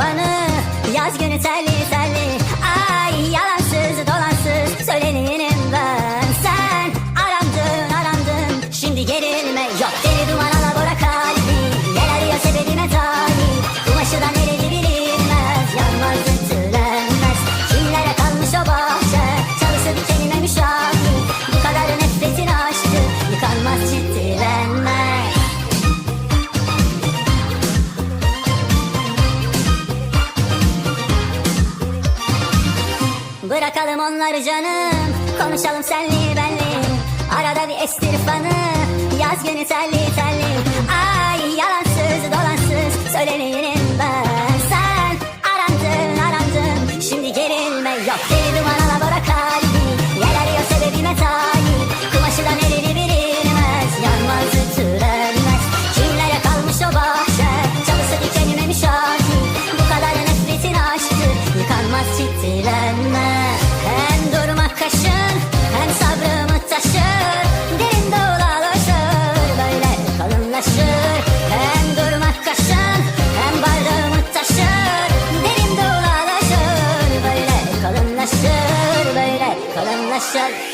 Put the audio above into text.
kafanı Yaz günü terli terli Ay yalansız dolansız Söyleneyim ben. Sen arandın arandın Şimdi gerilme. Yok Deli duman Bırakalım onları canım. Konuşalım senli benli Arada bir estir fanı. Yaz günü telli telli Ay yalansız dolansız Söyleneyim ben. Sen arandın arandın. Şimdi gerilme yok değil basitlenme. Hem durma kaşın hem sabrımı taşır. Derin dolalaşır böyle kalınlaşır. Hem durma kaşın hem varlığımı taşır. Derin dolalaşır böyle kalınlaşır böyle kalınlaşır.